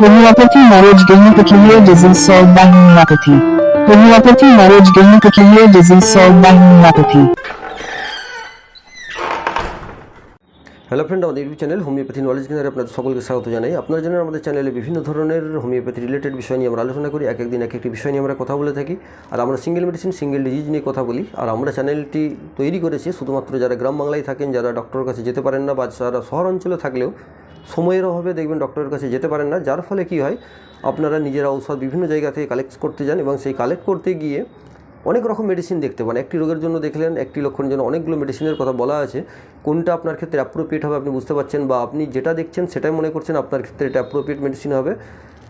Homeopathy marriage gynecophilia disease solved by homeopathy. Homeopathy marriage gynecophilia disease solved by homeopathy. Hello friend আমাদের YouTube channel homeopathy knowledge কেন্দ্রে আপনাদের সকলকে স্বাগত জানাই আপনারা জানেন, আমাদের চ্যানেলে বিভিন্ন ধরনের হোমিওপ্যাথি রিলেটেড বিষয় নিয়ে আমরা আলোচনা করি এক একদিন এক একটি বিষয় নিয়ে আমরা কথা বলে থাকি আর আমরা সিঙ্গেল মেডিসিন সিঙ্গেল ডিজিজ নিয়ে কথা বলি আর আমরা চ্যানেলটি তৈরি করেছি শুধুমাত্র যারা গ্রাম বাংলায় থাকেন, যারা ডক্টরের কাছে যেতে পারেন না বা যারা শহর অঞ্চলে থাকলেও সময়ের অভাবে দেখবেন ডক্টরের কাছে যেতে পারেন না। যার ফলে কি হয়, আপনারা নিজেরা ঔষধ বিভিন্ন জায়গা থেকে কালেক্ট করতে যান এবং সেই কালেক্ট করতে গিয়ে অনেক রকম মেডিসিন দেখতে পান। একটি রোগের জন্য দেখলেন, একটি লক্ষণের জন্য অনেকগুলো মেডিসিনের কথা বলা আছে। কোনটা আপনার ক্ষেত্রে অ্যাপ্রোপ্রিয়েট হবে আপনি বুঝতে পারছেন বা আপনি যেটা দেখছেন সেটাই মনে করছেন, আপনার ক্ষেত্রে এটা অ্যাপ্রোপ্রিয়েট মেডিসিন হবে।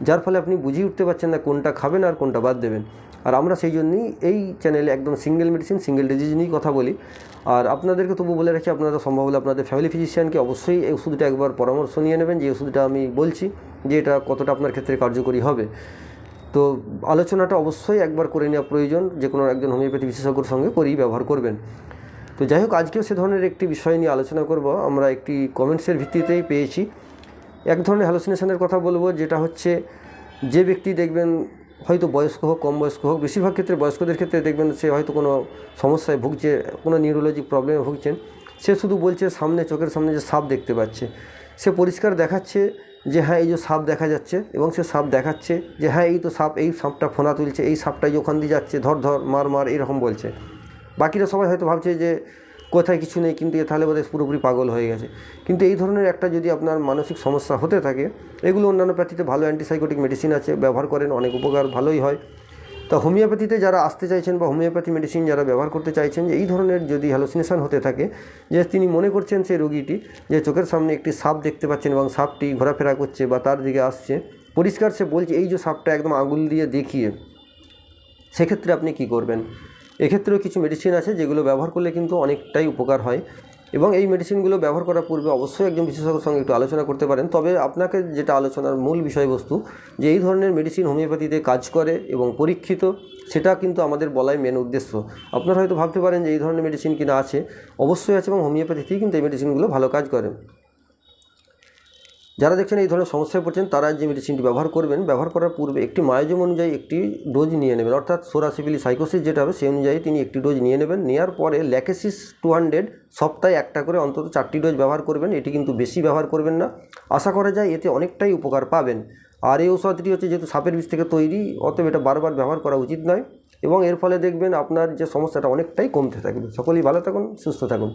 যার ফলে আপনি বুঝিয়ে উঠতে পারছেন না কোনটা খাবেন আর কোনটা বাদ দেবেন। আর আমরা সেই জন্যই এই চ্যানেলে একদম সিঙ্গেল মেডিসিন সিঙ্গেল ডিজিজ নিয়েই কথা বলি। আর আপনাদেরকে তবু বলে রাখি, আপনারা সম্ভব হলে আপনাদের ফ্যামিলি ফিজিশিয়ানকে অবশ্যই এই ওষুধটা একবার পরামর্শ নিয়ে নেবেন। যে ওষুধটা আমি বলছি, যে এটা কতটা আপনার ক্ষেত্রে কার্যকরী হবে। তো আলোচনাটা অবশ্যই একবার করে নেওয়া প্রয়োজন, যে কোনো একজন হোমিওপ্যাথি বিশেষজ্ঞর সঙ্গে করেই ব্যবহার করবেন। তো যাই হোক, আজকেও সে ধরনের একটি বিষয় নিয়ে আলোচনা করব। আমরা একটি কমেন্টসের ভিত্তিতেই পেয়েছি। এক ধরনের হ্যালোসিনেশনের কথা বলব, যেটা হচ্ছে যে ব্যক্তি দেখবেন হয়তো বয়স্ক হোক, কম বয়স্ক হোক, বেশিরভাগ ক্ষেত্রে বয়স্কদের ক্ষেত্রে দেখবেন সে হয়তো কোনো সমস্যায় ভুগছে, কোনো নিউরোলজিক প্রবলেমে ভুগছেন, সে শুধু বলছে সামনে, চোখের সামনে যে সাপ দেখতে পাচ্ছে। সে পরিষ্কার দেখাচ্ছে যে হ্যাঁ এই যে সাপ দেখা যাচ্ছে এবং সে সাপ দেখাচ্ছে যে হ্যাঁ এই তো সাপ, এই সাপটা ফোনা তুলছে, এই সাপটাই ওখান দিয়ে যাচ্ছে, ধর ধর, মার মার, এরকম বলছে। বাকিরা সবাই হয়তো ভাবছে যে কোথায় কিছু নেই, কিন্তু এ তাহলে বোধহয় পুরোপুরি পাগল হয়ে গেছে। কিন্তু এই ধরনের একটা যদি আপনার মানসিক সমস্যা হতে থাকে, এগুলো অন্যান্য প্যাথিতে ভালো অ্যান্টিসাইকোটিক মেডিসিন আছে, ব্যবহার করেন, অনেক উপকার ভালোই হয়। তো হোমিওপ্যাথিতে যারা আসতে চাইছেন বা হোমিওপ্যাথি মেডিসিন যারা ব্যবহার করতে চাইছেন যে এই ধরনের যদি হ্যালোসিনেশন হতে থাকে, যে তিনি মনে করছেন সেই রোগীটি, যে চোখের সামনে একটি সাপ দেখতে পাচ্ছেন এবং সাপটি ঘোরাফেরা করছে বা তার দিকে আসছে, পরিষ্কার সে বলছে, এই যে সাপটা একদম আঙুল দিয়ে দেখিয়ে, সেক্ষেত্রে আপনি কি করবেন? এক্ষেত্রেও কিছু মেডিসিন আছে যেগুলো ব্যবহার করলে কিন্তু অনেকটাই উপকার হয় এবং এই মেডিসিনগুলো ব্যবহার করার পূর্বে অবশ্যই একজন বিশেষজ্ঞের সঙ্গে একটু আলোচনা করতে পারেন। তবে আপনাকে যেটা আলোচনার মূল বিষয়বস্তু যে এই ধরনের মেডিসিন হোমিওপ্যাথিতে কাজ করে এবং পরীক্ষিত, সেটা কিন্তু আমাদের বলাই মেন উদ্দেশ্য। আপনারা হয়তো ভাবতে পারেন যে এই ধরনের মেডিসিন কিনা আছে। অবশ্যই আছে এবং হোমিওপ্যাথিতেই কিন্তু এই মেডিসিনগুলো ভালো কাজ করে। যারা দেখছেন এই ধরনের সমস্যায় পড়ছেন, তারা যে মেডিসিনটি ব্যবহার করবেন, ব্যবহার করার পূর্বে একটি মায়োজম অনুযায়ী একটি ডোজ নিয়ে নেবেন। অর্থাৎ সোরাসিপিলি সাইকোসিস যেটা হবে, সেই অনুযায়ী তিনি একটি ডোজ নিয়ে নেবেন। নেওয়ার পরে ল্যাকেসিস টু হান্ড্রেড সপ্তাহে একটা করে অন্তত চারটি ডোজ ব্যবহার করবেন। এটি কিন্তু বেশি ব্যবহার করবেন না। আশা করা যায় এতে অনেকটাই উপকার পাবেন। আর এই ঔষধটি হচ্ছে যেহেতু সাপের বিষ থেকে তৈরি, অতএব এটা বারবার ব্যবহার করা উচিত নয়। এবং এর ফলে দেখবেন আপনার যে সমস্যাটা অনেকটাই কমতে থাকবে। সকলেই ভালো থাকুন, সুস্থ থাকুন।